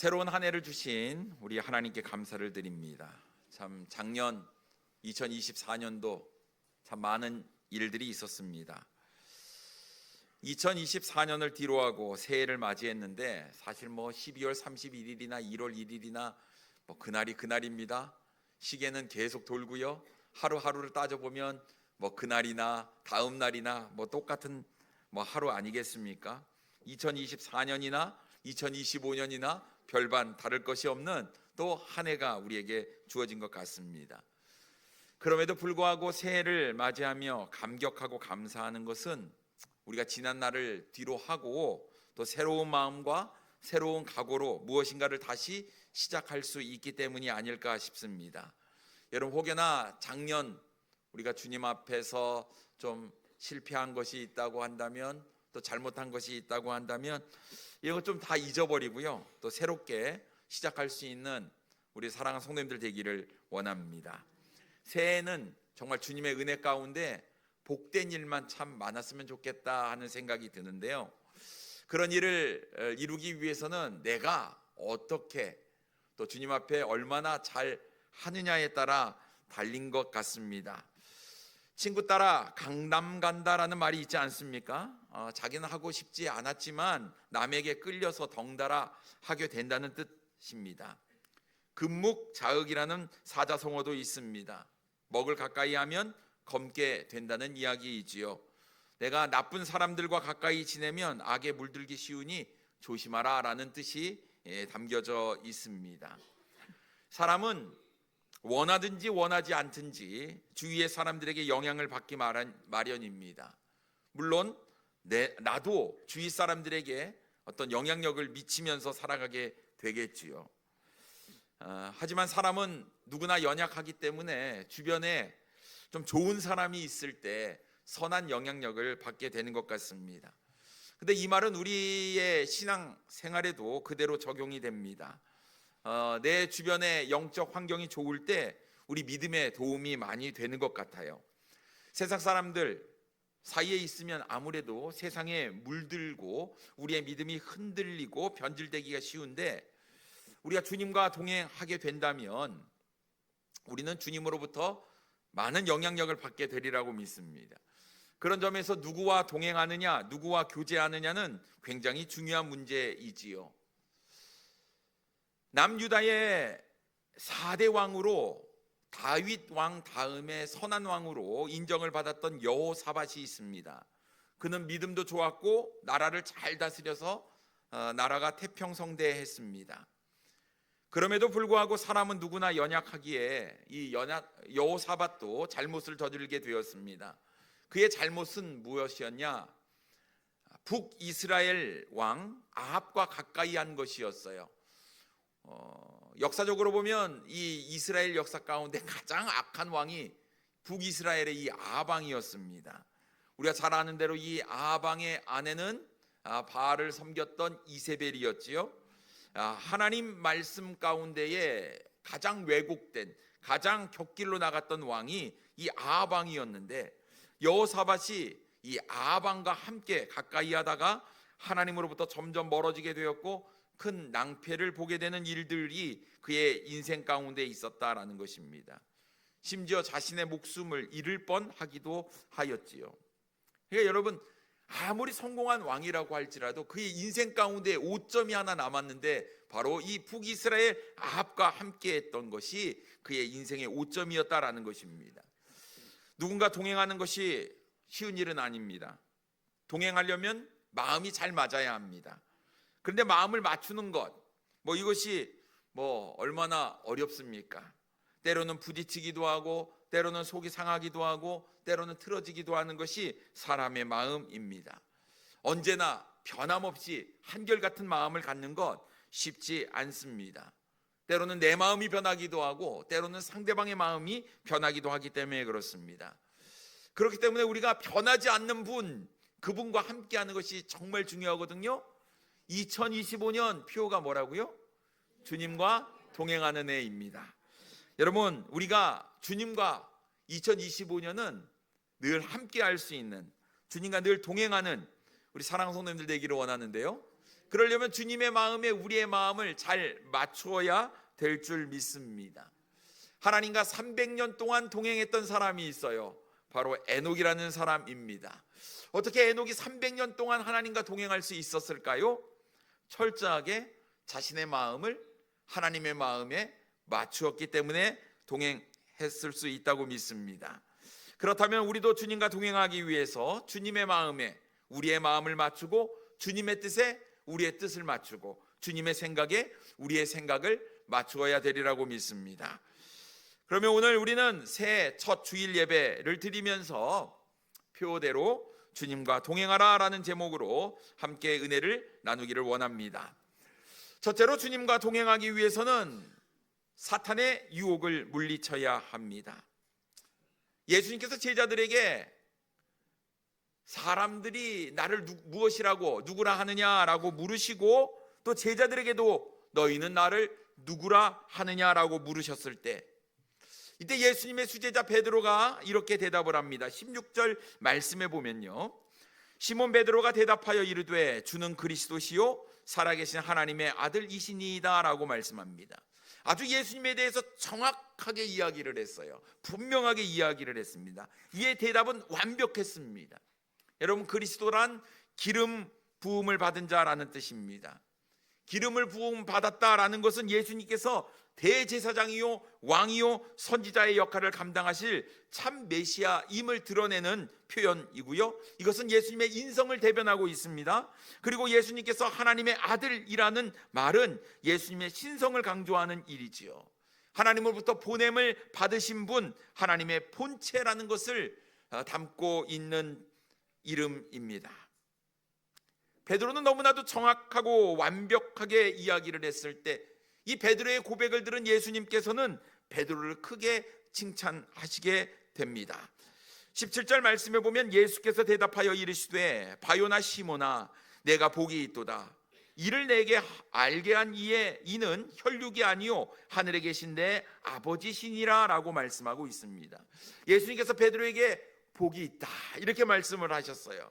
새로운 한 해를 주신 우리 하나님께 감사를 드립니다. 참 작년 2024년도 참 많은 일들이 있었습니다. 2024년을 뒤로하고 새해를 맞이했는데 사실 뭐 12월 31일이나 1월 1일이나 뭐 그날이 그날입니다. 시계는 계속 돌고요. 하루하루를 따져 보면 뭐 그날이나 다음 날이나 뭐 똑같은 뭐 하루 아니겠습니까? 2024년이나 2025년이나 별반 다를 것이 없는 또 한 해가 우리에게 주어진 것 같습니다. 그럼에도 불구하고 새해를 맞이하며 감격하고 감사하는 것은 우리가 지난 날을 뒤로 하고 또 새로운 마음과 새로운 각오로 무엇인가를 다시 시작할 수 있기 때문이 아닐까 싶습니다. 여러분 혹여나 작년 우리가 주님 앞에서 좀 실패한 것이 있다고 한다면 또 잘못한 것이 있다고 한다면 이거 좀다 잊어버리고요. 또 새롭게 시작할 수 있는 우리 사랑하는 성도님들 되기를 원합니다. 새해는 정말 주님의 은혜 가운데 복된 일만 참 많았으면 좋겠다 하는 생각이 드는데요. 그런 일을 어, 이루기 위해서는 내가 어떻게 또 주님 앞에 얼마나 잘 하느냐에 따라 달린 것 같습니다. 친구 따라 강남 간다라는 말이 있지 않습니까? 어, 자기는 하고 싶지 않았지만 남에게 끌려서 덩달아 하게 된다는 뜻입니다. 금묵자흑이라는 사자성어도 있습니다. 먹을 가까이 하면 검게 된다는 이야기이지요. 내가 나쁜 사람들과 가까이 지내면 악에 물들기 쉬우니 조심하라라는 뜻이 예, 담겨져 있습니다. 사람은 원하든지 원하지 않든지 주위의 사람들에게 영향을 받기 마련, 마련입니다. 물론 내, 나도 주위 사람들에게 어떤 영향력을 미치면서 살아가게 되겠지요. 아, 하지만 사람은 누구나 연약하기 때문에 주변에 좀 좋은 사람이 있을 때 선한 영향력을 받게 되는 것 같습니다. 근데 이 말은 우리의 신앙 생활에도 그대로 적용이 됩니다. 어, 내 주변의 영적 환경이 좋을 때 우리 믿음에 도움이 많이 되는 것 같아요. 세상 사람들 사이에 있으면 아무래도 세상에 물들고 우리의 믿음이 흔들리고 변질되기가 쉬운데 우리가 주님과 동행하게 된다면 우리는 주님으로부터 많은 영향력을 받게 되리라고 믿습니다. 그런 점에서 누구와 동행하느냐, 누구와 교제하느냐는 굉장히 중요한 문제이지요. 남유다의 4대 왕으로 다윗 왕 다음에 선한 왕으로 인정을 받았던 여호사밧이 있습니다. 그는 믿음도 좋았고 나라를 잘 다스려서 어, 나라가 태평성대했습니다. 그럼에도 불구하고 사람은 누구나 연약하기에 이 연약 여호사밧도 잘못을 저지르게 되었습니다. 그의 잘못은 무엇이었냐? 북이스라엘 왕 아합과 가까이 한 것이었어요. 어, 역사적으로 보면 이 이스라엘 역사 가운데 가장 악한 왕이 북이스라엘의 이 아방이었습니다. 우리가 잘 아는 대로 이 아방의 아내는 아, 바알을 섬겼던 이세벨이었지요. 아, 하나님 말씀 가운데에 가장 왜곡된 가장 격길로 나갔던 왕이 이 아방이었는데 여호사밧이 이 아방과 함께 가까이 하다가 하나님으로부터 점점 멀어지게 되었고 큰 낭패를 보게 되는 일들이 그의 인생 가운데 있었다라는 것입니다. 심지어 자신의 목숨을 잃을 뻔하기도 하였지요. 그러니까 여러분 아무리 성공한 왕이라고 할지라도 그의 인생 가운데 오점이 하나 남았는데 바로 이 북이스라엘 아합과 함께했던 것이 그의 인생의 오점이었다라는 것입니다. 누군가 동행하는 것이 쉬운 일은 아닙니다. 동행하려면 마음이 잘 맞아야 합니다. 그런데 마음을 맞추는 것, 뭐 이것이 뭐 얼마나 어렵습니까? 때로는 부딪히기도 하고, 때로는 속이 상하기도 하고, 때로는 틀어지기도 하는 것이 사람의 마음입니다. 언제나 변함없이 한결같은 마음을 갖는 것 쉽지 않습니다. 때로는 내 마음이 변하기도 하고, 때로는 상대방의 마음이 변하기도 하기 때문에 그렇습니다. 그렇기 때문에 우리가 변하지 않는 분, 그분과 함께하는 것이 정말 중요하거든요. 2025년 표가 뭐라고요? 주님과 동행하는 해입니다. 여러분, 우리가 주님과 2025년은 늘 함께 할 수 있는 주님과 늘 동행하는 우리 사랑하는 성도님들 되기를 원하는데요. 그러려면 주님의 마음에 우리의 마음을 잘 맞추어야 될 줄 믿습니다. 하나님과 300년 동안 동행했던 사람이 있어요. 바로 에녹이라는 사람입니다. 어떻게 에녹이 300년 동안 하나님과 동행할 수 있었을까요? 철저하게 자신의 마음을 하나님의 마음에 맞추었기 때문에 동행했을 수 있다고 믿습니다. 그렇다면 우리도 주님과 동행하기 위해서 주님의 마음에 우리의 마음을 맞추고 주님의 뜻에 우리의 뜻을 맞추고 주님의 생각에 우리의 생각을 맞추어야 되리라고 믿습니다. 그러면 오늘 우리는 새첫 주일 예배를 드리면서 표대로 주님과 동행하라라는 제목으로 함께 은혜를 나누기를 원합니다. 첫째로 주님과 동행하기 위해서는 사탄의 유혹을 물리쳐야 합니다. 예수님께서 제자들에게 사람들이 나를 누, 무엇이라고 누구라 하느냐라고 물으시고 또 제자들에게도 너희는 나를 누구라 하느냐라고 물으셨을 때 이때 예수님의 수제자 베드로가 이렇게 대답을 합니다. 16절 말씀에 보면요. 시몬 베드로가 대답하여 이르되 주는 그리스도시요 살아계신 하나님의 아들이시니이다라고 말씀합니다. 아주 예수님에 대해서 정확하게 이야기를 했어요. 분명하게 이야기를 했습니다. 이에 대답은 완벽했습니다. 여러분 그리스도란 기름 부음을 받은 자라는 뜻입니다. 기름을 부음 받았다라는 것은 예수님께서 대제사장이요 왕이요 선지자의 역할을 감당하실 참 메시아임을 드러내는 표현이고요. 이것은 예수님의 인성을 대변하고 있습니다. 그리고 예수님께서 하나님의 아들이라는 말은 예수님의 신성을 강조하는 일이지요. 하나님으로부터 보냄을 받으신 분, 하나님의 본체라는 것을 어, 담고 있는 이름입니다. 베드로는 너무나도 정확하고 완벽하게 이야기를 했을 때 이 베드로의 고백을 들은 예수님께서는 베드로를 크게 칭찬하시게 됩니다. 17절 말씀에 보면 예수께서 대답하여 이르시되 바요나 시모나 내가 복이 있도다 이를 내게 알게 한 이의 이는 혈육이 아니요 하늘에 계신 내 아버지시니라라고 말씀하고 있습니다. 예수님께서 베드로에게 복이 있다 이렇게 말씀을 하셨어요.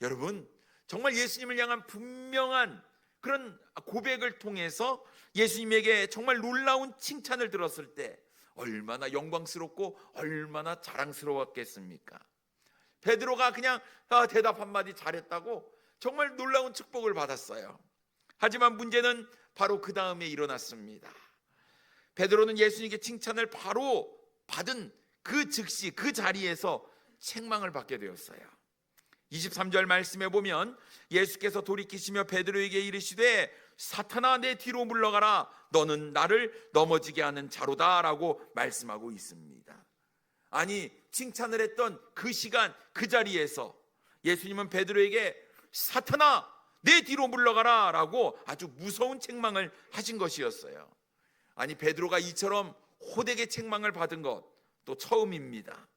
여러분 정말 예수님을 향한 분명한 그런 고백을 통해서 예수님에게 정말 놀라운 칭찬을 들었을 때 얼마나 영광스럽고 얼마나 자랑스러웠겠습니까? 베드로가 그냥 아, 대답 한마디 잘했다고 정말 놀라운 축복을 받았어요. 하지만 문제는 바로 그 다음에 일어났습니다. 베드로는 예수님께 칭찬을 바로 받은 그 즉시 그 자리에서 책망을 받게 되었어요. 23절 말씀에 보면 예수께서 돌이키시며 베드로에게 이르시되 사탄아 내 뒤로 물러가라 너는 나를 넘어지게 하는 자로다라고 말씀하고 있습니다. 아니 칭찬을 했던 그 시간 그 자리에서 예수님은 베드로에게 사탄아 내 뒤로 물러가라라고 아주 무서운 책망을 하신 것이었어요. 아니 베드로가 이처럼 호되게 책망을 받은 것 또 처음입니다.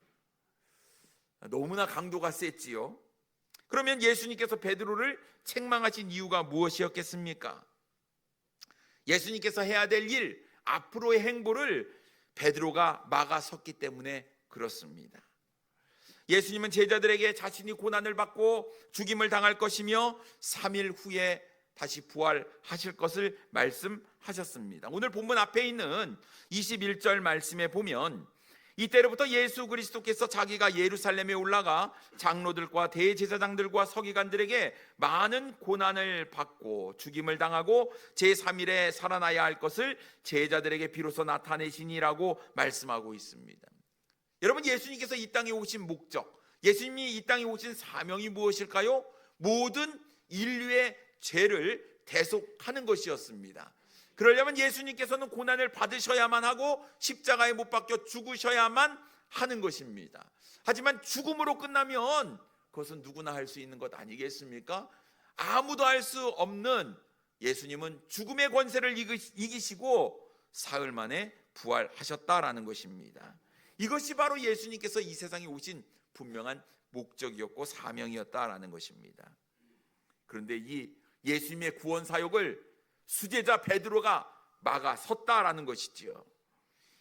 너무나 강도가 셌지요. 그러면 예수님께서 베드로를 책망하신 이유가 무엇이었겠습니까? 예수님께서 해야 될 일, 앞으로의 행보를 베드로가 막아섰기 때문에 그렇습니다. 예수님은 제자들에게 자신이 고난을 받고 죽임을 당할 것이며 3일 후에 다시 부활하실 것을 말씀하셨습니다. 오늘 본문 앞에 있는 21절 말씀에 보면 이때로부터 예수 그리스도께서 자기가 예루살렘에 올라가 장로들과 대제사장들과 서기관들에게 많은 고난을 받고 죽임을 당하고 제3일에 살아나야 할 것을 제자들에게 비로소 나타내시니라고 말씀하고 있습니다. 여러분 예수님께서 이 땅에 오신 목적, 예수님이 이 땅에 오신 사명이 무엇일까요? 모든 인류의 죄를 대속하는 것이었습니다. 그러려면 예수님께서는 고난을 받으셔야만 하고 십자가에 못 박혀 죽으셔야만 하는 것입니다. 하지만 죽음으로 끝나면 그것은 누구나 할 수 있는 것 아니겠습니까? 아무도 할 수 없는 예수님은 죽음의 권세를 이기시고 사흘 만에 부활하셨다라는 것입니다. 이것이 바로 예수님께서 이 세상에 오신 분명한 목적이었고 사명이었다라는 것입니다. 그런데 이 예수님의 구원 사역을 수제자 베드로가 막아 섰다라는 것이지요.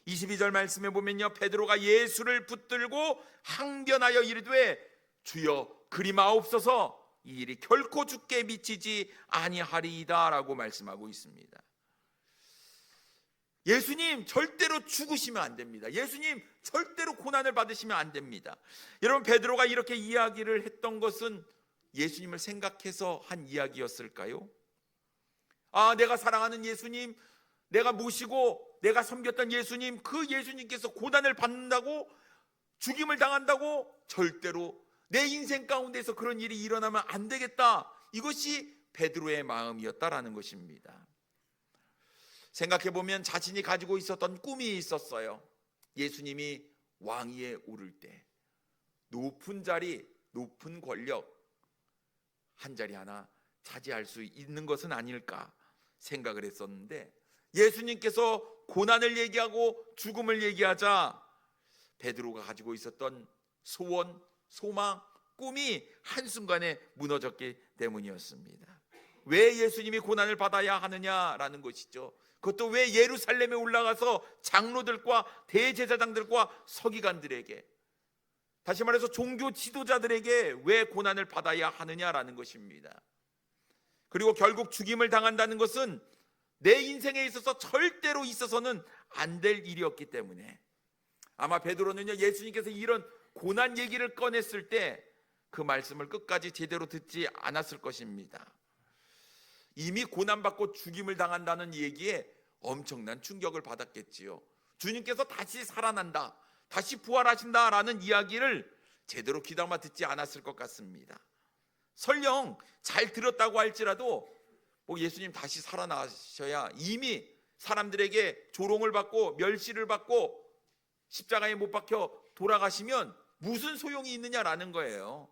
22절 말씀에 보면요. 베드로가 예수를 붙들고 항변하여 이르되 주여 그리마옵소서 이 일이 결코 죽게 미치지 아니하리이다라고 말씀하고 있습니다. 예수님 절대로 죽으시면 안 됩니다. 예수님 절대로 고난을 받으시면 안 됩니다. 여러분 베드로가 이렇게 이야기를 했던 것은 예수님을 생각해서 한 이야기였을까요? 아, 내가 사랑하는 예수님, 내가 모시고 내가 섬겼던 예수님, 그 예수님께서 고난을 받는다고 죽임을 당한다고 절대로 내 인생 가운데서 그런 일이 일어나면 안 되겠다. 이것이 베드로의 마음이었다라는 것입니다. 생각해 보면 자신이 가지고 있었던 꿈이 있었어요. 예수님이 왕위에 오를 때 높은 자리, 높은 권력 한 자리 하나 차지할 수 있는 것은 아닐까 생각을 했었는데 예수님께서 고난을 얘기하고 죽음을 얘기하자 베드로가 가지고 있었던 소원, 소망, 꿈이 한순간에 무너졌기 때문이었습니다. 왜 예수님이 고난을 받아야 하느냐라는 것이죠. 그것도 왜 예루살렘에 올라가서 장로들과 대제사장들과 서기관들에게 다시 말해서 종교 지도자들에게 왜 고난을 받아야 하느냐라는 것입니다. 그리고 결국 죽임을 당한다는 것은 내 인생에 있어서 절대로 있어서는 안 될 일이었기 때문에 아마 베드로는요 예수님께서 이런 고난 얘기를 꺼냈을 때 그 말씀을 끝까지 제대로 듣지 않았을 것입니다. 이미 고난받고 죽임을 당한다는 얘기에 엄청난 충격을 받았겠지요. 주님께서 다시 살아난다, 다시 부활하신다라는 이야기를 제대로 귀담아 듣지 않았을 것 같습니다. 설령 잘 들었다고 할지라도 뭐 예수님 다시 살아나셔야 이미 사람들에게 조롱을 받고 멸시를 받고 십자가에 못 박혀 돌아가시면 무슨 소용이 있느냐라는 거예요.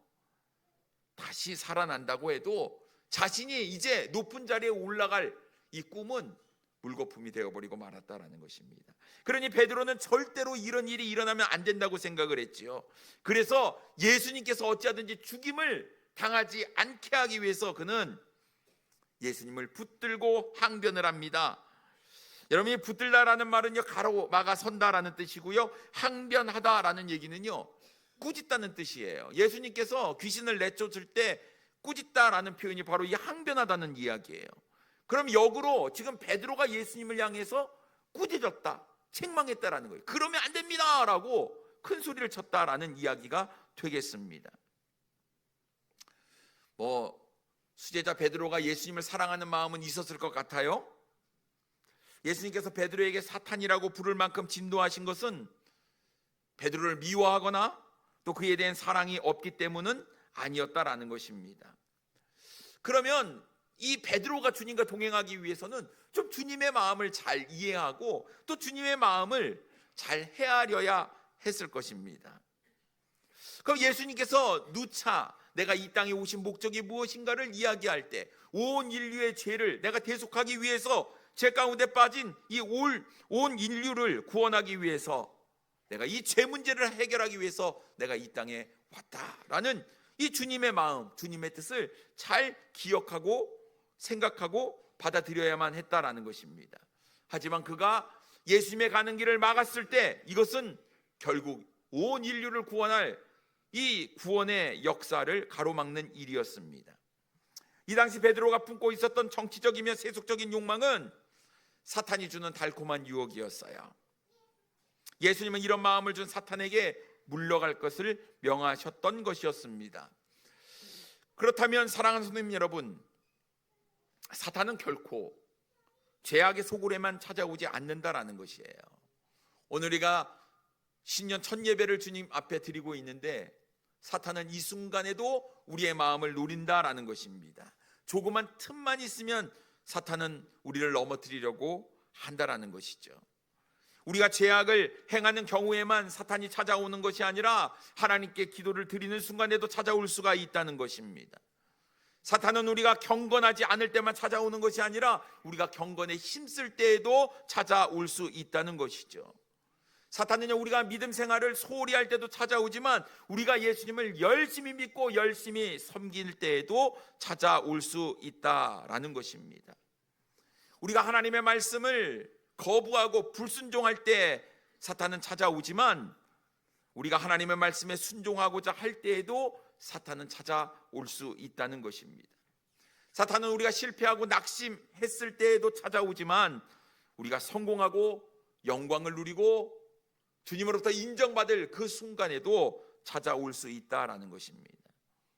다시 살아난다고 해도 자신이 이제 높은 자리에 올라갈 이 꿈은 물거품이 되어버리고 말았다라는 것입니다. 그러니 베드로는 절대로 이런 일이 일어나면 안 된다고 생각을 했지요. 그래서 예수님께서 어찌하든지 죽임을 당하지 않게 하기 위해서 그는 예수님을 붙들고 항변을 합니다. 여러분이 붙들다라는 말은요 가로 막아 선다라는 뜻이고요 항변하다라는 얘기는요 꾸짖다는 뜻이에요. 예수님께서 귀신을 내쫓을 때 꾸짖다라는 표현이 바로 이 항변하다는 이야기예요. 그럼 역으로 지금 베드로가 예수님을 향해서 꾸짖었다, 책망했다라는 거예요. 그러면 안 됩니다라고 큰 소리를 쳤다라는 이야기가 되겠습니다. 뭐 수제자 베드로가 예수님을 사랑하는 마음은 있었을 것 같아요. 예수님께서 베드로에게 사탄이라고 부를 만큼 진도하신 것은 베드로를 미워하거나 또 그에 대한 사랑이 없기 때문은 아니었다라는 것입니다. 그러면 이 베드로가 주님과 동행하기 위해서는 좀 주님의 마음을 잘 이해하고 또 주님의 마음을 잘 헤아려야 했을 것입니다. 그럼 예수님께서 누차 내가 이 땅에 오신 목적이 무엇인가를 이야기할 때 온 인류의 죄를 내가 대속하기 위해서 죄 가운데 빠진 이온 인류를 구원하기 위해서 내가 이 죄 문제를 해결하기 위해서 내가 이 땅에 왔다라는 이 주님의 마음, 주님의 뜻을 잘 기억하고 생각하고 받아들여야만 했다라는 것입니다. 하지만 그가 예수님의 가는 길을 막았을 때 이것은 결국 온 인류를 구원할 이 구원의 역사를 가로막는 일이었습니다. 이 당시 베드로가 품고 있었던 정치적이며 세속적인 욕망은 사탄이 주는 달콤한 유혹이었어요. 예수님은 이런 마음을 준 사탄에게 물러갈 것을 명하셨던 것이었습니다. 그렇다면 사랑하는 선생님 여러분, 사탄은 결코 죄악의 소굴에만 찾아오지 않는다라는 것이에요. 오늘 우리가 신년 첫 예배를 주님 앞에 드리고 있는데 사탄은 이 순간에도 우리의 마음을 노린다라는 것입니다. 조그만 틈만 있으면 사탄은 우리를 넘어뜨리려고 한다라는 것이죠. 우리가 죄악을 행하는 경우에만 사탄이 찾아오는 것이 아니라 하나님께 기도를 드리는 순간에도 찾아올 수가 있다는 것입니다. 사탄은 우리가 경건하지 않을 때만 찾아오는 것이 아니라 우리가 경건에 힘쓸 때에도 찾아올 수 있다는 것이죠. 사탄은요 우리가 믿음 생활을 소홀히 할 때도 찾아오지만 우리가 예수님을 열심히 믿고 열심히 섬길 때에도 찾아올 수 있다라는 것입니다. 우리가 하나님의 말씀을 거부하고 불순종할 때 사탄은 찾아오지만 우리가 하나님의 말씀에 순종하고자 할 때에도 사탄은 찾아올 수 있다는 것입니다. 사탄은 우리가 실패하고 낙심했을 때에도 찾아오지만 우리가 성공하고 영광을 누리고 주님으로부터 인정받을 그 순간에도 찾아올 수 있다라는 것입니다.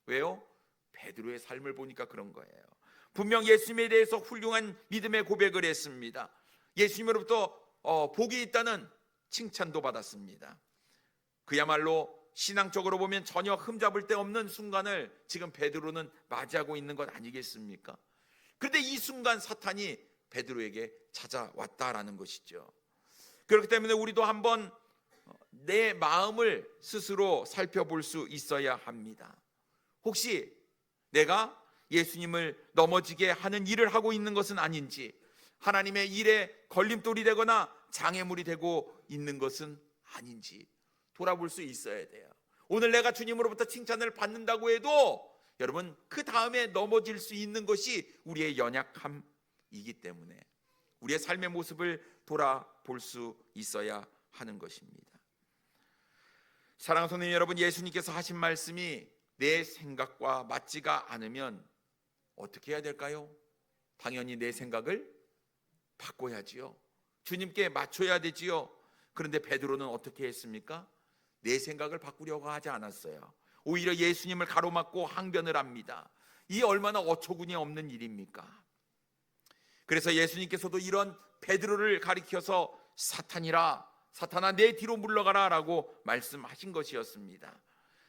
왜요? 베드로의 삶을 보니까 그런 거예요. 분명 예수님에 대해서 훌륭한 믿음의 고백을 했습니다. 예수님으로부터 어, 복이 있다는 칭찬도 받았습니다. 그야말로 신앙적으로 보면 전혀 흠잡을 데 없는 순간을 지금 베드로는 맞이하고 있는 것 아니겠습니까? 그런데 이 순간 사탄이 베드로에게 찾아왔다라는 것이죠. 그렇기 때문에 우리도 한번 내 마음을 스스로 살펴볼 수 있어야 합니다. 혹시 내가 예수님을 넘어지게 하는 일을 하고 있는 것은 아닌지, 하나님의 일에 걸림돌이 되거나 장애물이 되고 있는 것은 아닌지 돌아볼 수 있어야 돼요. 오늘 내가 주님으로부터 칭찬을 받는다고 해도 여러분 그 다음에 넘어질 수 있는 것이 우리의 연약함이기 때문에 우리의 삶의 모습을 돌아볼 수 있어야 하는 것입니다. 사랑하는 성도님 여러분, 예수님께서 하신 말씀이 내 생각과 맞지가 않으면 어떻게 해야 될까요? 당연히 내 생각을 바꿔야지요. 주님께 맞춰야 되지요. 그런데 베드로는 어떻게 했습니까? 내 생각을 바꾸려고 하지 않았어요. 오히려 예수님을 가로막고 항변을 합니다. 이 얼마나 어처구니 없는 일입니까? 그래서 예수님께서도 이런 베드로를 가리켜서 사탄이라 사탄아 내 뒤로 물러가라라고 말씀하신 것이었습니다.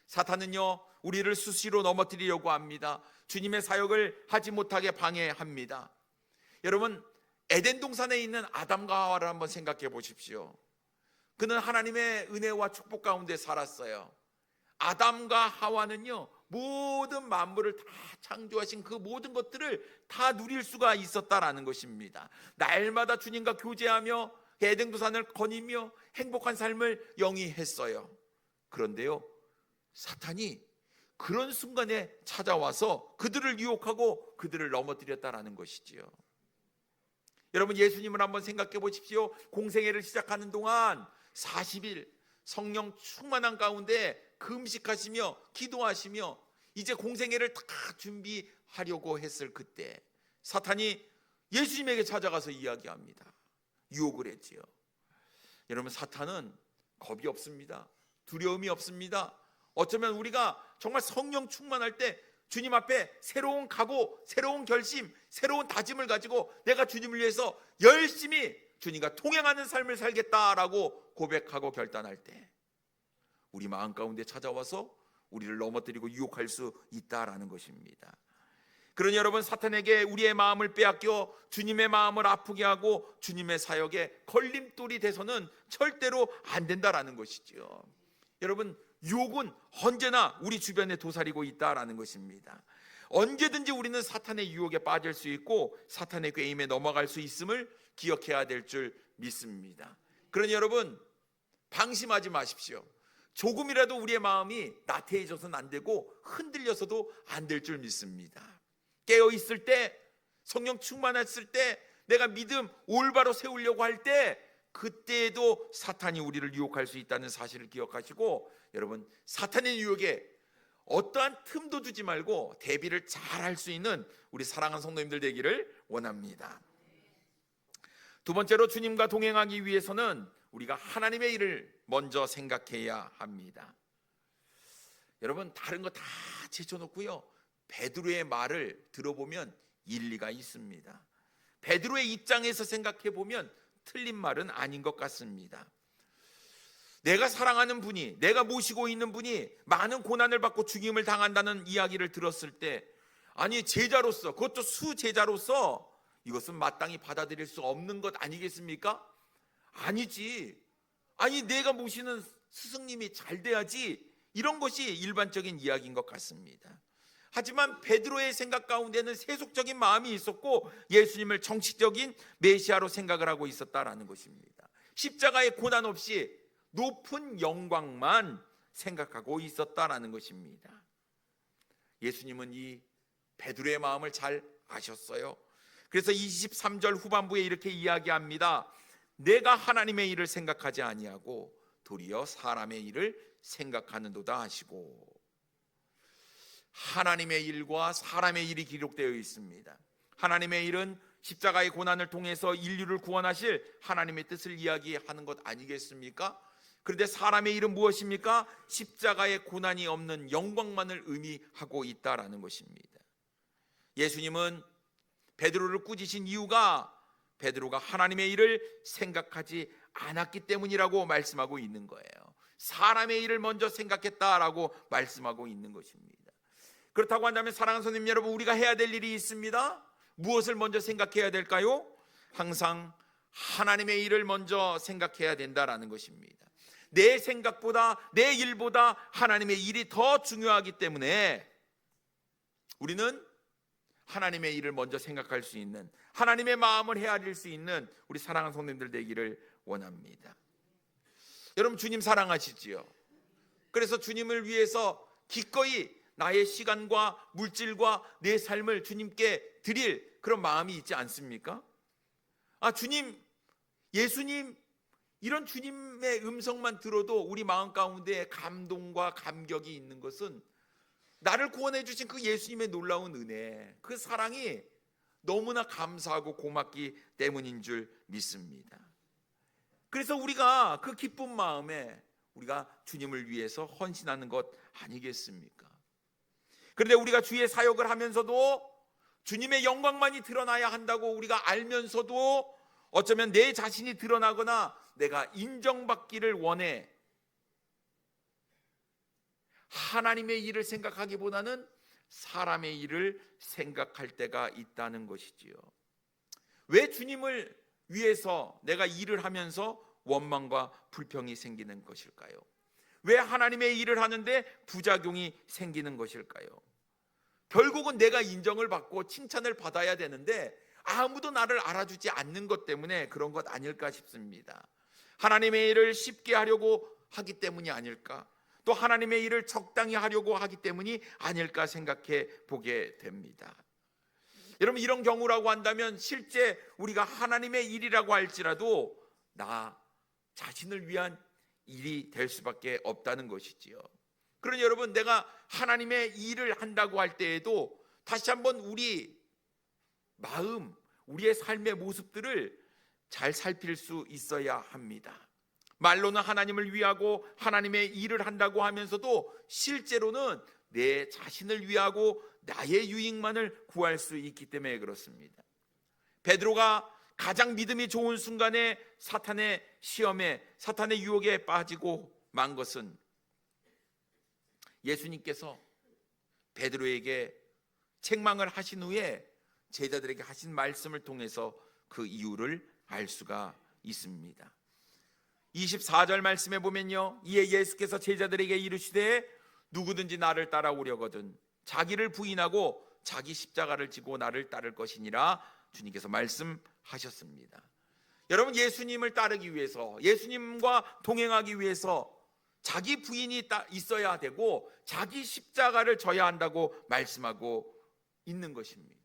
사탄은요 우리를 수시로 넘어뜨리려고 합니다. 주님의 사역을 하지 못하게 방해합니다. 여러분 에덴 동산에 있는 아담과 하와를 한번 생각해 보십시오. 그는 하나님의 은혜와 축복 가운데 살았어요. 아담과 하와는요 모든 만물을 다 창조하신 그 모든 것들을 다 누릴 수가 있었다라는 것입니다. 날마다 주님과 교제하며 에덴 동산을 거니며 행복한 삶을 영위했어요. 그런데요 사탄이 그런 순간에 찾아와서 그들을 유혹하고 그들을 넘어뜨렸다라는 것이지요. 여러분 예수님을 한번 생각해 보십시오. 공생애를 시작하는 동안 40일 성령 충만한 가운데 금식하시며 기도하시며 이제 공생애를 다 준비하려고 했을 그때 사탄이 예수님에게 찾아가서 이야기합니다. 유혹을 했지요. 여러분 사탄은 겁이 없습니다. 두려움이 없습니다. 어쩌면 우리가 정말 성령 충만할 때 주님 앞에 새로운 각오, 새로운 결심, 새로운 다짐을 가지고 내가 주님을 위해서 열심히 주님과 동행하는 삶을 살겠다라고 고백하고 결단할 때 우리 마음 가운데 찾아와서 우리를 넘어뜨리고 유혹할 수 있다라는 것입니다. 그러니 여러분 사탄에게 우리의 마음을 빼앗겨 주님의 마음을 아프게 하고 주님의 사역에 걸림돌이 돼서는 절대로 안 된다라는 것이죠. 여러분 유혹은 언제나 우리 주변에 도사리고 있다라는 것입니다. 언제든지 우리는 사탄의 유혹에 빠질 수 있고 사탄의 꾀임에 넘어갈 수 있음을 기억해야 될 줄 믿습니다. 그러니 여러분 방심하지 마십시오. 조금이라도 우리의 마음이 나태해져서는 안 되고 흔들려서도 안 될 줄 믿습니다. 깨어 있을 때 성령 충만했을 때 내가 믿음 올바로 세우려고 할 때 그때에도 사탄이 우리를 유혹할 수 있다는 사실을 기억하시고 여러분 사탄의 유혹에 어떠한 틈도 두지 말고 대비를 잘 할 수 있는 우리 사랑하는 성도님들 되기를 원합니다. 두 번째로 주님과 동행하기 위해서는 우리가 하나님의 일을 먼저 생각해야 합니다. 여러분 다른 거 다 제쳐놓고요. 베드로의 말을 들어보면 일리가 있습니다. 베드로의 입장에서 생각해 보면 틀린 말은 아닌 것 같습니다. 내가 사랑하는 분이, 내가 모시고 있는 분이 많은 고난을 받고 죽임을 당한다는 이야기를 들었을 때, 아니, 제자로서, 그것도 수제자로서 이것은 마땅히 받아들일 수 없는 것 아니겠습니까? 아니지. 아니, 내가 모시는 스승님이 잘 돼야지. 이런 것이 일반적인 이야기인 것 같습니다. 하지만 베드로의 생각 가운데는 세속적인 마음이 있었고 예수님을 정치적인 메시아로 생각을 하고 있었다라는 것입니다. 십자가의 고난 없이 높은 영광만 생각하고 있었다라는 것입니다. 예수님은 이 베드로의 마음을 잘 아셨어요. 그래서 23절 후반부에 이렇게 이야기합니다. 내가 하나님의 일을 생각하지 아니하고 도리어 사람의 일을 생각하는도다 하시고 하나님의 일과 사람의 일이 기록되어 있습니다. 하나님의 일은 십자가의 고난을 통해서 인류를 구원하실 하나님의 뜻을 이야기하는 것 아니겠습니까? 그런데 사람의 일은 무엇입니까? 십자가의 고난이 없는 영광만을 의미하고 있다라는 것입니다. 예수님은 베드로를 꾸짖으신 이유가 베드로가 하나님의 일을 생각하지 않았기 때문이라고 말씀하고 있는 거예요. 사람의 일을 먼저 생각했다라고 말씀하고 있는 것입니다. 그렇다고 한다면 사랑하는 손님 여러분 우리가 해야 될 일이 있습니다. 무엇을 먼저 생각해야 될까요? 항상 하나님의 일을 먼저 생각해야 된다라는 것입니다. 내 생각보다 내 일보다 하나님의 일이 더 중요하기 때문에 우리는 하나님의 일을 먼저 생각할 수 있는 하나님의 마음을 헤아릴 수 있는 우리 사랑하는 성도님들 되기를 원합니다. 여러분 주님 사랑하시지요. 그래서 주님을 위해서 기꺼이 나의 시간과 물질과 내 삶을 주님께 드릴 그런 마음이 있지 않습니까? 아 주님, 예수님 이런 주님의 음성만 들어도 우리 마음 가운데 감동과 감격이 있는 것은 나를 구원해 주신 그 예수님의 놀라운 은혜, 그 사랑이 너무나 감사하고 고맙기 때문인 줄 믿습니다. 그래서 우리가 그 기쁜 마음에 우리가 주님을 위해서 헌신하는 것 아니겠습니까? 그런데 우리가 주의 사역을 하면서도 주님의 영광만이 드러나야 한다고 우리가 알면서도 어쩌면 내 자신이 드러나거나 내가 인정받기를 원해 하나님의 일을 생각하기보다는 사람의 일을 생각할 때가 있다는 것이지요. 왜 주님을 위해서 내가 일을 하면서 원망과 불평이 생기는 것일까요? 왜 하나님의 일을 하는데 부작용이 생기는 것일까요? 결국은 내가 인정을 받고 칭찬을 받아야 되는데 아무도 나를 알아주지 않는 것 때문에 그런 것 아닐까 싶습니다. 하나님의 일을 쉽게 하려고 하기 때문이 아닐까? 또 하나님의 일을 적당히 하려고 하기 때문이 아닐까 생각해 보게 됩니다. 여러분 이런 경우라고 한다면 실제 우리가 하나님의 일이라고 할지라도 나 자신을 위한 일이 될 수밖에 없다는 것이지요. 그러니 여러분 내가 하나님의 일을 한다고 할 때에도 다시 한번 우리 마음, 우리의 삶의 모습들을 잘 살필 수 있어야 합니다. 말로는 하나님을 위하고 하나님의 일을 한다고 하면서도 실제로는 내 자신을 위하고 나의 유익만을 구할 수 있기 때문에 그렇습니다. 베드로가 가장 믿음이 좋은 순간에 사탄의 시험에 사탄의 유혹에 빠지고 만 것은 예수님께서 베드로에게 책망을 하신 후에 제자들에게 하신 말씀을 통해서 그 이유를 알 수가 있습니다. 24절 말씀에 보면요. 이에 예수께서 제자들에게 이르시되 누구든지 나를 따라오려거든 자기를 부인하고 자기 십자가를 지고 나를 따를 것이니라 주님께서 말씀 하셨습니다. 여러분 예수님을 따르기 위해서 예수님과 동행하기 위해서 자기 부인이 있어야 되고 자기 십자가를 져야 한다고 말씀하고 있는 것입니다.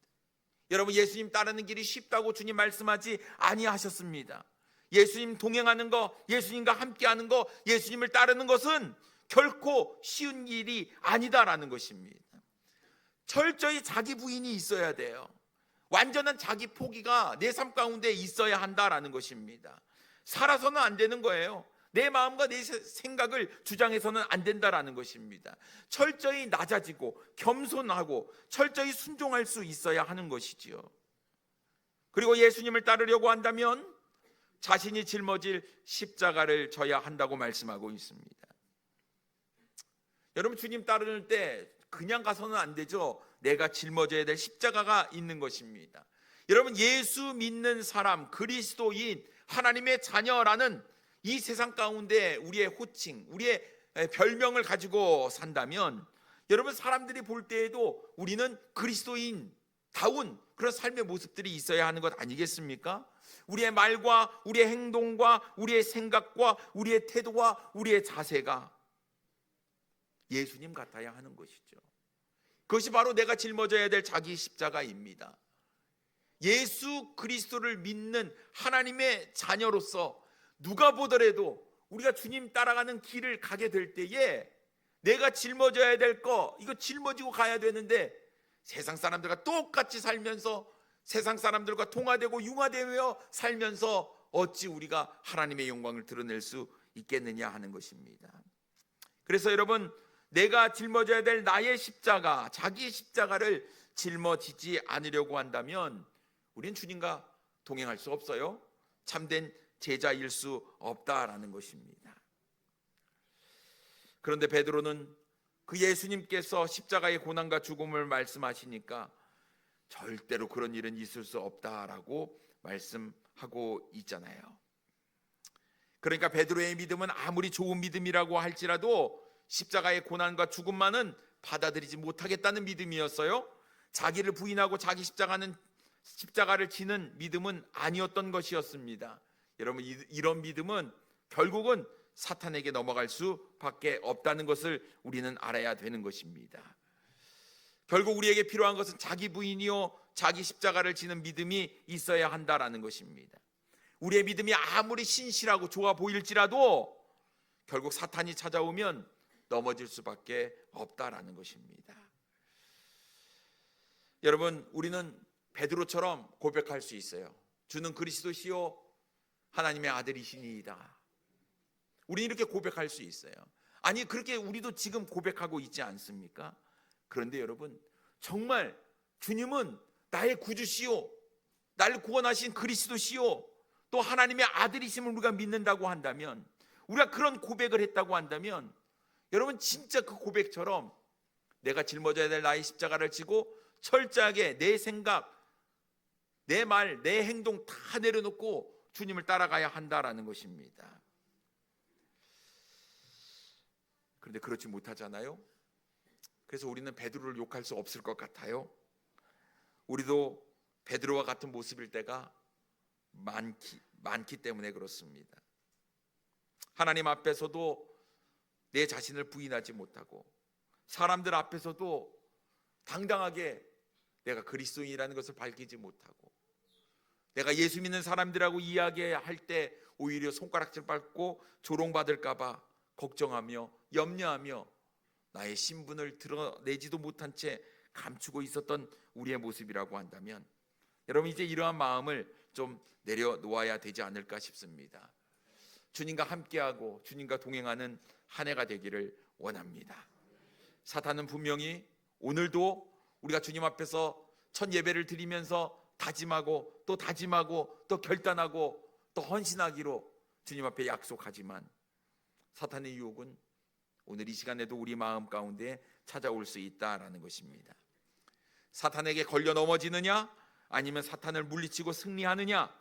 여러분 예수님 따르는 길이 쉽다고 주님 말씀하지 아니하셨습니다. 예수님 동행하는 거, 예수님과 함께하는 거, 예수님을 따르는 것은 결코 쉬운 일이 아니다라는 것입니다. 철저히 자기 부인이 있어야 돼요. 완전한 자기 포기가 내 삶 가운데 있어야 한다라는 것입니다. 살아서는 안 되는 거예요. 내 마음과 내 생각을 주장해서는 안 된다라는 것입니다. 철저히 낮아지고 겸손하고 철저히 순종할 수 있어야 하는 것이지요. 그리고 예수님을 따르려고 한다면 자신이 짊어질 십자가를 져야 한다고 말씀하고 있습니다. 여러분 주님 따르는 때 그냥 가서는 안 되죠. 내가 짊어져야 될 십자가가 있는 것입니다. 여러분 예수 믿는 사람 그리스도인 하나님의 자녀라는 이 세상 가운데 우리의 호칭, 우리의 별명을 가지고 산다면 여러분 사람들이 볼 때에도 우리는 그리스도인 다운 그런 삶의 모습들이 있어야 하는 것 아니겠습니까? 우리의 말과 우리의 행동과 우리의 생각과 우리의 태도와 우리의 자세가 예수님 같아야 하는 것이죠. 그것이 바로 내가 짊어져야 될 자기 십자가입니다. 예수 그리스도를 믿는 하나님의 자녀로서 누가 보더라도 우리가 주님 따라가는 길을 가게 될 때에 내가 짊어져야 될 거 이거 짊어지고 가야 되는데 세상 사람들과 똑같이 살면서 세상 사람들과 통화되고 융화되며 살면서 어찌 우리가 하나님의 영광을 드러낼 수 있겠느냐 하는 것입니다. 그래서 여러분 내가 짊어져야 될 나의 십자가, 자기 십자가를 짊어지지 않으려고 한다면 우리는 주님과 동행할 수 없어요. 참된 제자일 수 없다라는 것입니다. 그런데 베드로는 그 예수님께서 십자가의 고난과 죽음을 말씀하시니까 절대로 그런 일은 있을 수 없다라고 말씀하고 있잖아요. 그러니까 베드로의 믿음은 아무리 좋은 믿음이라고 할지라도 십자가의 고난과 죽음만은 받아들이지 못하겠다는 믿음이었어요. 자기를 부인하고 자기 십자가는 십자가를 지는 믿음은 아니었던 것이었습니다. 여러분 이- 이런 믿음은 결국은 사탄에게 넘어갈 수밖에 없다는 것을 우리는 알아야 되는 것입니다. 결국 우리에게 필요한 것은 자기 부인이요 자기 십자가를 지는 믿음이 있어야 한다라는 것입니다. 우리의 믿음이 아무리 신실하고 좋아 보일지라도 결국 사탄이 찾아오면 넘어질 수밖에 없다라는 것입니다. 여러분 우리는 베드로처럼 고백할 수 있어요. 주는 그리스도시요 하나님의 아들이시니이다. 우리는 이렇게 고백할 수 있어요. 아니 그렇게 우리도 지금 고백하고 있지 않습니까? 그런데 여러분 정말 주님은 나의 구주시요 나를 구원하신 그리스도시요 또 하나님의 아들이심을 우리가 믿는다고 한다면 우리가 그런 고백을 했다고 한다면 여러분 진짜 그 고백처럼 내가 짊어져야 될 나의 십자가를 지고 철저하게 내 생각 내 말, 내 행동 다 내려놓고 주님을 따라가야 한다라는 것입니다. 그런데 그렇지 못하잖아요. 그래서 우리는 베드로를 욕할 수 없을 것 같아요. 우리도 베드로와 같은 모습일 때가 많기 많기 때문에 그렇습니다. 하나님 앞에서도 내 자신을 부인하지 못하고 사람들 앞에서도 당당하게 내가 그리스도인이라는 것을 밝히지 못하고 내가 예수 믿는 사람들하고 이야기할 때 오히려 손가락질 밟고 조롱받을까 봐 걱정하며 염려하며 나의 신분을 드러내지도 못한 채 감추고 있었던 우리의 모습이라고 한다면 여러분 이제 이러한 마음을 좀 내려놓아야 되지 않을까 싶습니다. 주님과 함께하고 주님과 동행하는 한 해가 되기를 원합니다. 사탄은 분명히 오늘도 우리가 주님 앞에서 첫 예배를 드리면서 다짐하고 또 다짐하고 또 결단하고 또 헌신하기로 주님 앞에 약속하지만 사탄의 유혹은 오늘 이 시간에도 우리 마음 가운데 찾아올 수 있다라는 것입니다. 사탄에게 걸려 넘어지느냐 아니면 사탄을 물리치고 승리하느냐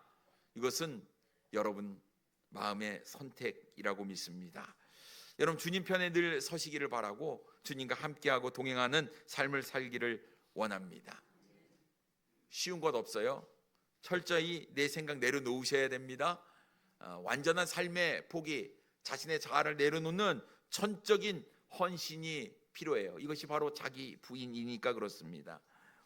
이것은 여러분 마음의 선택이라고 믿습니다. 여러분 주님 편에 늘 서시기를 바라고 주님과 함께하고 동행하는 삶을 살기를 원합니다. 쉬운 것 없어요. 철저히 내 생각 내려놓으셔야 됩니다. 어, 완전한 삶의 포기, 자신의 자아를 내려놓는 전적인 헌신이 필요해요. 이것이 바로 자기 부인이니까 그렇습니다.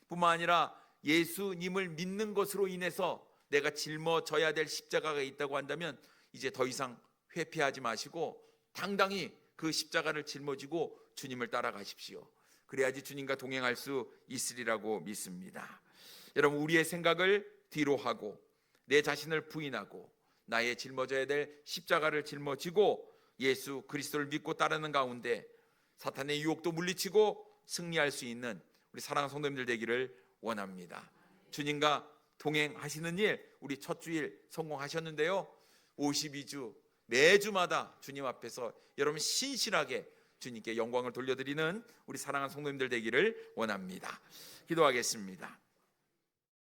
뿐만 아니라 예수님을 믿는 것으로 인해서 내가 짊어져야 될 십자가가 있다고 한다면 이제 더 이상 회피하지 마시고 당당히 그 십자가를 짊어지고 주님을 따라가십시오. 그래야지 주님과 동행할 수 있으리라고 믿습니다. 여러분 우리의 생각을 뒤로 하고 내 자신을 부인하고 나의 짊어져야 될 십자가를 짊어지고 예수 그리스도를 믿고 따르는 가운데 사탄의 유혹도 물리치고 승리할 수 있는 우리 사랑하는 성도님들 되기를 원합니다. 주님과 동행하시는 일 우리 첫 주일 성공하셨는데요. 52주 매주마다 주님 앞에서 여러분 신실하게 주님께 영광을 돌려드리는 우리 사랑하는 성도님들 되기를 원합니다. 기도하겠습니다.